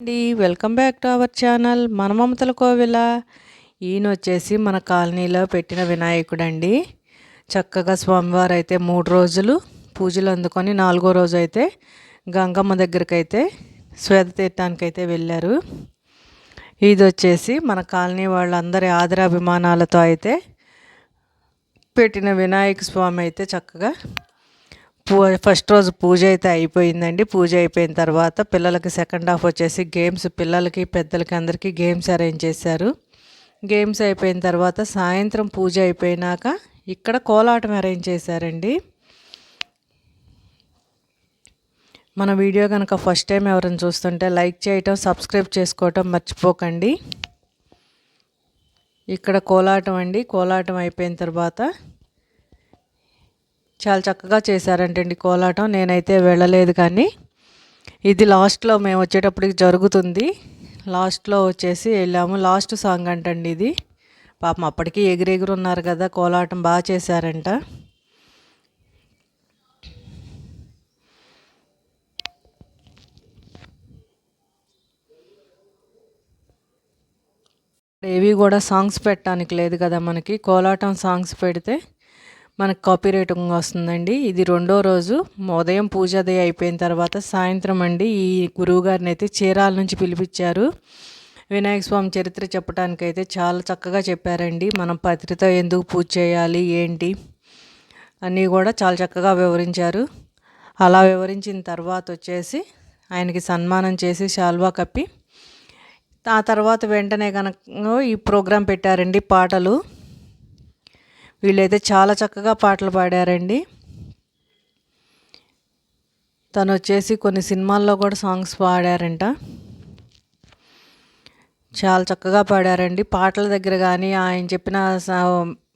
అండి. Welcome back to our channel మన మమతల కోవిల. ఈయన వచ్చేసి మన కాలనీలో పెట్టిన వినాయకుడు అండి చక్కగా స్వామివారు అయితే మూడు రోజులు పూజలు అందుకొని నాలుగో రోజు అయితే గంగమ్మ దగ్గరికి అయితే శ్వేత తీర్థానికి అయితే వెళ్ళారు. ఇది వచ్చేసి మన కాలనీ వాళ్ళందరి ఆదరాభిమానాలతో అయితే పెట్టిన వినాయక స్వామి అయితే చక్కగా పూ ఫస్ట్ రోజు పూజ అయితే అయిపోయిందండి. పూజ అయిపోయిన తర్వాత పిల్లలకి సెకండ్ హాఫ్ వచ్చేసి గేమ్స్ పిల్లలకి పెద్దలకి అందరికీ గేమ్స్ అరేంజ్ చేశారు. గేమ్స్ అయిపోయిన తర్వాత సాయంత్రం పూజ అయిపోయినాక ఇక్కడ కోలాటం అరేంజ్ చేశారండి. మన వీడియో కనుక ఫస్ట్ టైం ఎవరైనా చూస్తుంటే లైక్ చేయటం సబ్స్క్రైబ్ చేసుకోవటం మర్చిపోకండి. ఇక్కడ కోలాటం అండి. కోలాటం అయిపోయిన తర్వాత చాలా చక్కగా చేశారంటండి కోలాటం. నేనైతే వెళ్ళలేదు కానీ ఇది లాస్ట్లో మేము వచ్చేటప్పటికి జరుగుతుంది. లాస్ట్లో వచ్చేసి వెళ్ళాము. లాస్ట్ సాంగ్ అంటండి ఇది. పాపం అప్పటికి ఎగిరెగురు ఉన్నారు కదా కోలాటం బాగా చేశారంట. ఏవి కూడా సాంగ్స్ పెట్టడానికి లేదు కదా మనకి. కోలాటం సాంగ్స్ పెడితే మనకు కాపీ రైటింగ్ వస్తుందండి. ఇది రెండో రోజు. ఉదయం పూజాది అయిపోయిన తర్వాత సాయంత్రం అండి ఈ గురువుగారిని అయితే చీరాల నుంచి పిలిపించారు. వినాయక స్వామి చరిత్ర చెప్పడానికైతే చాలా చక్కగా చెప్పారండి. మనం పత్రితో ఎందుకు పూజ చేయాలి? ఏంటి? అన్నీ కూడా చాలా చక్కగా వివరించారు. అలా వివరించిన తర్వాత వచ్చేసి ఆయనకి సన్మానం చేసి శాల్వా కప్పి ఆ తర్వాత వెంటనే కనుక ఈ ప్రోగ్రాం పెట్టారండి పాటలు. వీళ్ళైతే చాలా చక్కగా పాటలు పాడారండి. తను వచ్చేసి కొన్ని సినిమాల్లో కూడా సాంగ్స్ పాడారంట. చాలా చక్కగా పాడారండి. పాటల దగ్గర కానీ ఆయన చెప్పిన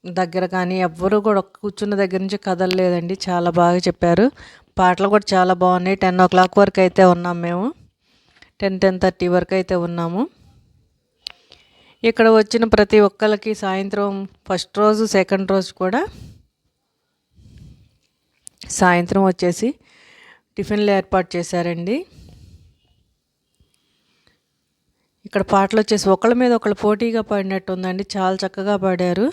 దగ్గర కానీ ఎవ్వరూ కూడా కూర్చున్న దగ్గర నుంచి కదలలేదండి. చాలా బాగా చెప్పారు. పాటలు కూడా చాలా బాగున్నాయి. టెన్ ఓ క్లాక్ వరకు అయితే ఉన్నాం మేము. టెన్ టెన్ థర్టీ వరకు అయితే ఉన్నాము. ఇక్కడ వచ్చిన ప్రతి ఒక్కరికి సాయంత్రం ఫస్ట్ రోజు సెకండ్ రోజు కూడా సాయంత్రం వచ్చేసి టిఫిన్లు ఏర్పాటు చేశారండి. ఇక్కడ పాటలు వచ్చేసి ఒకళ్ళ మీద ఒకళ్ళు పోటీగా పాడినట్టు ఉందండి. చాలా చక్కగా పాడారు.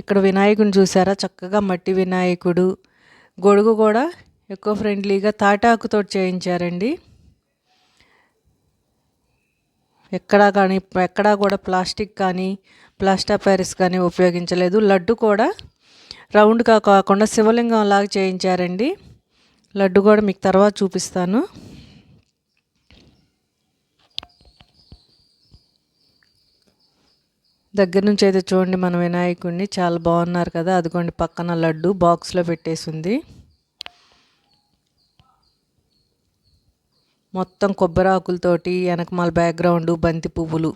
ఇక్కడ వినాయకుని చూసారా? చక్కగా మట్టి వినాయకుడు గొడుగు కూడా ఎక్కువ ఫ్రెండ్లీగా తాటాకుతో చేయించారండి. ఎక్కడా కానీ ఎక్కడా కూడా ప్లాస్టిక్ కానీ ప్లాస్టా ప్యారిస్ కానీ ఉపయోగించలేదు. లడ్డు కూడా రౌండ్గా కాకుండా శివలింగం లాగా చేయించారండి. లడ్డు కూడా మీకు తర్వాత చూపిస్తాను. దగ్గర నుంచి అయితే చూడండి మన వినాయకుడిని. చాలా బాగున్నారు కదా. అదిగోండి పక్కన లడ్డు బాక్స్లో పెట్టేసింది. మొత్తం కొబ్బరి ఆకులతోటి వెనకమాల బ్యాక్గ్రౌండ్ బంతి పువ్వులు.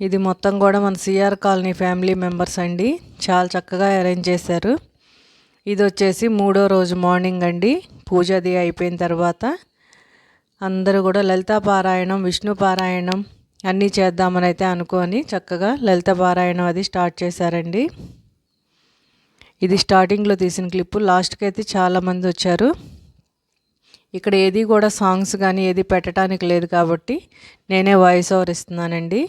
ఇది మొత్తం కూడా మన సిఆర్ కాలనీ ఫ్యామిలీ మెంబర్స్ అండి. చాలా చక్కగా అరేంజ్ చేశారు. ఇది వచ్చేసి మూడో రోజు మార్నింగ్ అండి. పూజ అది అయిపోయిన తర్వాత అందరూ కూడా లలితా పారాయణం విష్ణు పారాయణం అన్నీ చేద్దామని అయితే అనుకొని చక్కగా లలిత పారాయణం అది స్టార్ట్ చేశారండి. ఇది స్టార్టింగ్లో తీసిన క్లిప్పు. లాస్ట్కి అయితే చాలామంది వచ్చారు. ఇక్కడ ఏది కూడా సాంగ్స్ కానీ ఏది పెట్టడానికి లేదు కాబట్టి నేనే వాయిస్ ఓవర్ ఇస్తున్నానండి.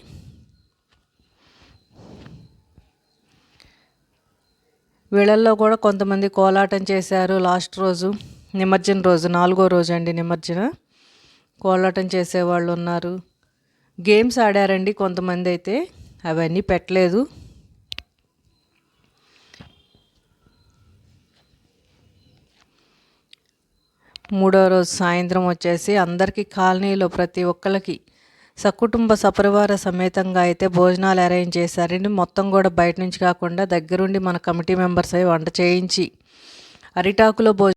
వీళ్ళల్లో కూడా కొంతమంది కోలాటం చేశారు లాస్ట్ రోజు నిమజ్జన రోజు నాలుగో రోజు అండి నిమజ్జన. కోలాటం చేసేవాళ్ళు ఉన్నారు. గేమ్స్ ఆడారండి కొంతమంది అయితే అవన్నీ పెట్టలేదు. మూడో రోజు సాయంత్రం వచ్చేసి అందరికీ కాలనీలో ప్రతి ఒక్కరికి సకుటుంబ సపరివార సమేతంగా అయితే భోజనాలు అరేంజ్ చేశారండి. మొత్తం కూడా బయట నుంచి కాకుండా దగ్గరుండి మన కమిటీ మెంబర్స్ అవి వంట చేయించి అరిటాకులో భోజనం